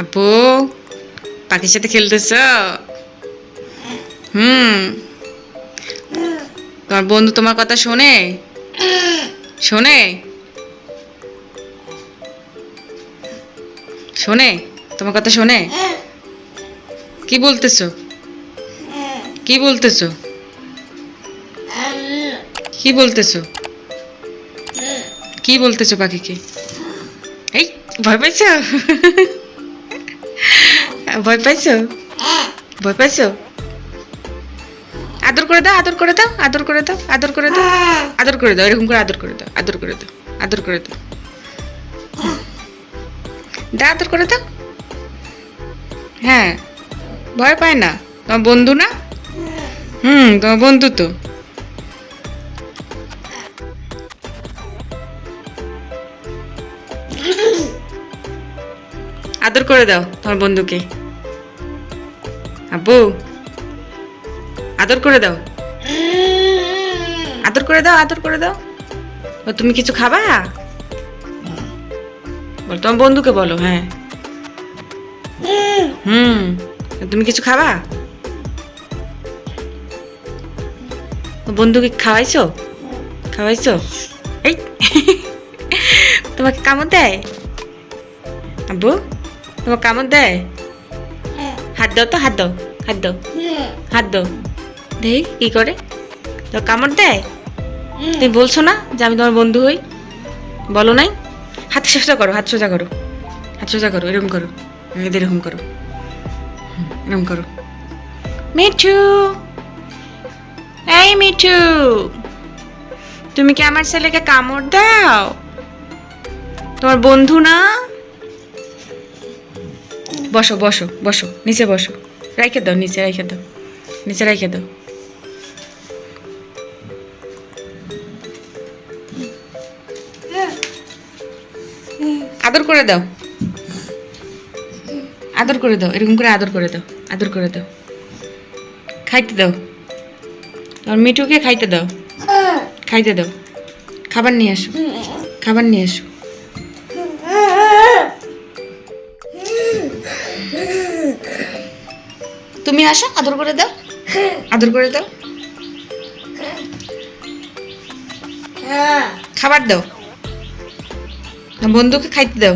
আপু, পাখির সাথে খেলতেছ? হুম। তোমার বন্ধু তোমার কথা শোনে? শোনে? শোনে? তোমার কথা শোনে? কি বলতেছো? কি বলতেছো? কি বলতেছো? কি বলতেছো পাখিকে? এই, ভয় পাইছো? ভয় পাইছো ভয় পাইছো আদর করে দাও আদর করে দাও আদর করে দাও আদর করে দাও আদর করে দাও এরকম করে আদর করে দাও আদর করে দাও আদর করে দাও দা আদর করে দাও হ্যাঁ ভয় পায় না তোমার বন্ধু না হুম তোমার বন্ধু তো আদর করে দাও তোমার বন্ধুকে আব্বু, আদর করে দাও। আদর করে দাও, আদর করে দাও। ও, তুমি কিছু খাবা? বল, তোমার বন্ধুকে বলো হ্যাঁ। হুম, তুমি কিছু খাবা? বন্ধুকে খাওয়াইছো? খাওয়াইছো? এই, তোমাকে কামড় দেয়? আব্বু তোমার কামড় দেয়? তো, হাত দাও হাত দাও হাত দাও কি করে। তো কামড় দেয় তুমি বলছো না যে আমি তোমার বন্ধু হই? বলো নাই? হাত সোজা করো, হাত সোজা করো। হাত সোজা করো এরকম করো। এরকম করো। এরকম করো। মিঠু! এই মিঠু! তুমি কি আমার ছেলেকে কামড় দাও? তোমার বন্ধু না? বসো বসো বসো, নিচে বসো। রাইখে দাও, নিচে রাইখে দাও, নিচে রাইখে দাও। আদর করে দাও। আদর করে দাও, এরকম করে আদর করে দাও, আদর করে দাও। খাইতে দাও। আর মিঠুকে খাইতে দাও। খাইতে দাও। খাবার নিয়ে আসো, খাবার নিয়ে আসো। তুমি আসো আদর করে দাও। আদর করে দাও। খাবার দাও। বন্ধুকে খাইতে দাও।